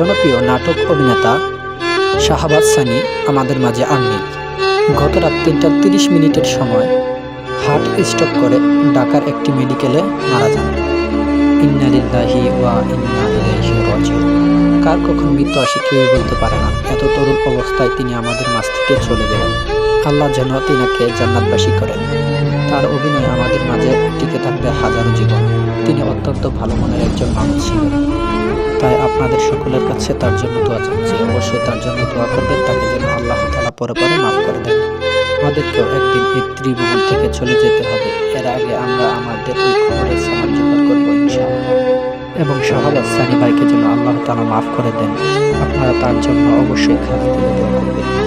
জনপ্রিয় নাটক অভিনেতা শাহাবাজ সানি আমাদের মাঝে আর নেই গত রাত তিনটা তিরিশ মিনিটের সময় হার্ট স্ট্রোক করে ঢাকার একটি মেডিকেলে মারা যান। ইন্নালিল্লাহি ওয়া ইন্না রাজিউন। কার কখন মৃত্যু আসে কেউই বলতে পারে না। এত তরুণ অবস্থায় তিনি আমাদের মাঝ থেকে চলে গেলেন। আল্লাহ যেন তিনাকে জান্নাতবাসী করেন। তার অভিনয় আমাদের মাঝে টিকে থাকবে হাজারো জীবন। তিনি অত্যন্ত ভালো মনের একজন মানুষ ছিলেন। তাই আপনাদের সকলের কাছে তার জন্য দোয়া চাচ্ছি। অবশ্যই তার জন্য দোয়া করবেন, তাকে যেন আল্লাহ তালা পরে পরে মাফ করে দেন। আমাদেরকেও একদিন এই ত্রিভুবন থেকে চলে যেতে হবে। এর আগে আমরা আমাদের ওই খবরের করব ইনশাআল্লাহ। এবং শাহাবাজ সানি ভাইকে যেন আল্লাহ তালা মাফ করে দেন। আপনারা তার জন্য অবশ্যই খাস দিয়ে দোয়া করবেন।